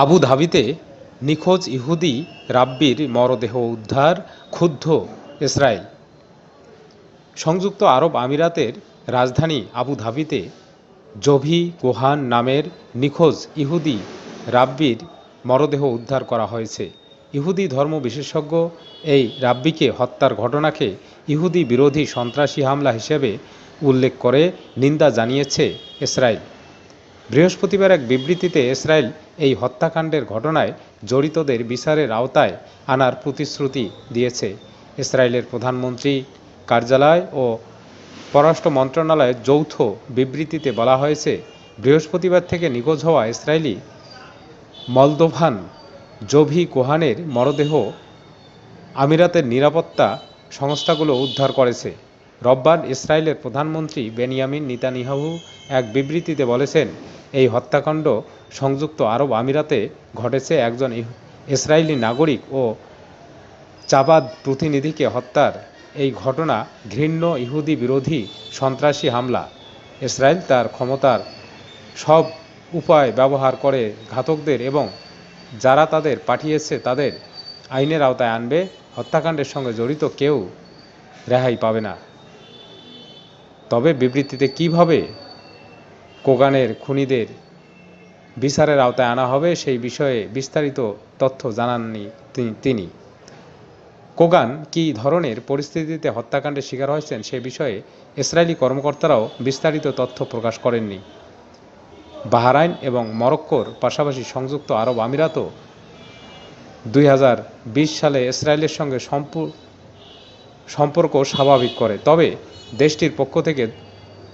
আবু ধাবিতে নিখোঁজ ইহুদি রাব্বির মরদেহ উদ্ধার ক্ষুব্ধ ইসরায়েল। সংযুক্ত আরব আমিরাতের রাজধানী আবু ধাবিতে জভি কোহান নামের নিখোঁজ ইহুদি রাব্বির মরদেহ উদ্ধার করা হয়েছে। ইহুদি ধর্ম বিশেষজ্ঞ এই রাব্বিকে হত্যার ঘটনাকে ইহুদি বিরোধী সন্ত্রাসী হামলা হিসেবে উল্লেখ করে নিন্দা জানিয়েছে ইসরায়েল। বৃহস্পতিবার এক বিবৃতিতে ইসরায়েল এই হত্যাকাণ্ডের ঘটনায় জড়িতদের বিচারের আওতায় আনার প্রতিশ্রুতি দিয়েছে ইসরায়েলের প্রধানমন্ত্রী কার্যালয় ও পররাষ্ট্র মন্ত্রণালয়ের যৌথ বিবৃতিতে বলা হয়েছে, বৃহস্পতিবার থেকে নিখোঁজ হওয়া ইসরায়েলি মলদোভান জভি কোহানের মরদেহ আমিরাতের নিরাপত্তা সংস্থাগুলো উদ্ধার করেছে। রব্বার ইসরায়েলের প্রধানমন্ত্রী বেনিয়ামিন নিতানিয়াহু এক বিবৃতিতে বলেছেন এই হত্যাকাণ্ড সংযুক্ত আরব আমিরাতে ঘটেছে একজন ইসরায়েলি নাগরিক ও চাবাদ প্রতিনিধিকে হত্যার এই ঘটনা ঘৃণ্য ইহুদি বিরোধী সন্ত্রাসী হামলা। ইসরায়েল তার ক্ষমতার সব উপায় ব্যবহার করে ঘাতকদের এবং যারা তাদের পাঠিয়েছে তাদের আইনের আওতায় আনবে। হত্যাকাণ্ডের সঙ্গে জড়িত কেউ রেহাই পাবে না। তবে বিবৃতিতে কীভাবে কোগানের খুনিদের বিচারের আওতায় আনা হবে, সেই বিষয়ে বিস্তারিত তথ্য জানাননি তিনি- কোগান কী ধরনের পরিস্থিতিতে হত্যাকাণ্ডের শিকার হয়েছেন সে বিষয়ে ইসরায়েলি কর্মকর্তারাও বিস্তারিত তথ্য প্রকাশ করেননি। বাহরাইন এবং মরক্কোর পাশাপাশি সংযুক্ত আরব আমিরাতও দুই হাজার বিশ সালে ইসরায়েলের সঙ্গে সম্পূ- সম্পর্ক স্বাভাবিক করে। তবে দেশটির পক্ষ থেকে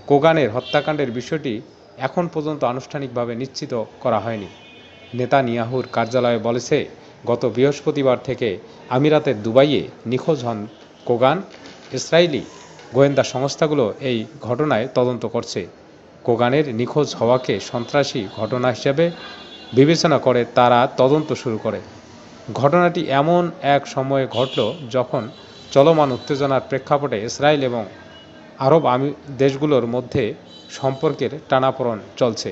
কোগানের হত্যাকাণ্ডের বিষয়টি এখন পর্যন্ত আনুষ্ঠানিকভাবে নিশ্চিত করা হয়নি। নেতানিয়াহুর কার্যালয় বলেছে, গত বৃহস্পতিবার থেকে আমিরাতের দুবাইয়ে নিখোঁজ হন কোগান। ইসরায়েলি গোয়েন্দা সংস্থাগুলো এই ঘটনায় তদন্ত করছে। কোগানের নিখোঁজ হওয়াকে সন্ত্রাসী ঘটনা হিসেবে বিবেচনা করে তারা তদন্ত শুরু করে। ঘটনাটি এমন এক সময়ে ঘটল যখন চলমান উত্তেজনার প্রেক্ষাপটে ইসরায়েল এবং আরব আমি দেশগুলোর মধ্যে সম্পর্কের টানাপোড়েন চলছে।